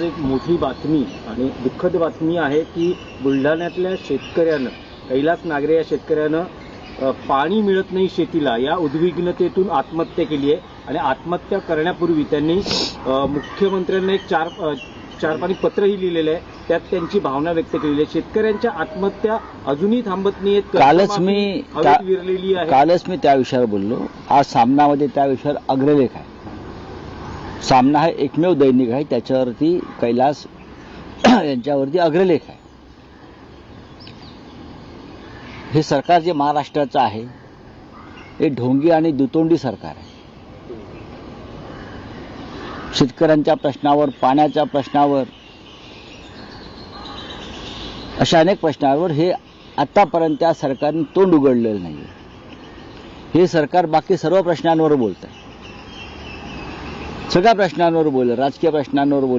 बातमी आणि दुःखद बातमी आहे की बुलढाण्यातल्या शेतकऱ्यानं कैलास नागरे या शेतकऱ्यानं पाणी मिळत नाही शेतीला. या उद्विग्नतेतून आत्महत्या केली आहे आणि आत्महत्या करण्यापूर्वी त्यांनी मुख्यमंत्र्यांना एक चार चार पाणी पत्रही लिहिलेलं आहे. त्यात त्यांची भावना व्यक्त केलेली आहे. शेतकऱ्यांच्या आत्महत्या अजूनही थांबत नाहीत कालच मी विरलेली आहे. कालच मी त्या विषयावर बोललो. आज सामनामध्ये त्या विषयावर अग्रलेख आहे. सामना हा एकमेव दैनिक आहे. त्याच्यावरती कैलास यांच्यावरती अग्रलेख आहे. हे सरकार जे महाराष्ट्राचं आहे हे ढोंगी आणि दुतोंडी सरकार आहे. शेतकऱ्यांच्या प्रश्नावर पाण्याच्या प्रश्नावर अशा अनेक प्रश्नांवर हे आतापर्यंत त्या सरकारने तोंड उघडलेलं नाही हे सरकार बाकी सर्व प्रश्नांवर बोलत आहे सगळ्या प्रश्नांवर बोल राजकीय प्रश्नांवर बोल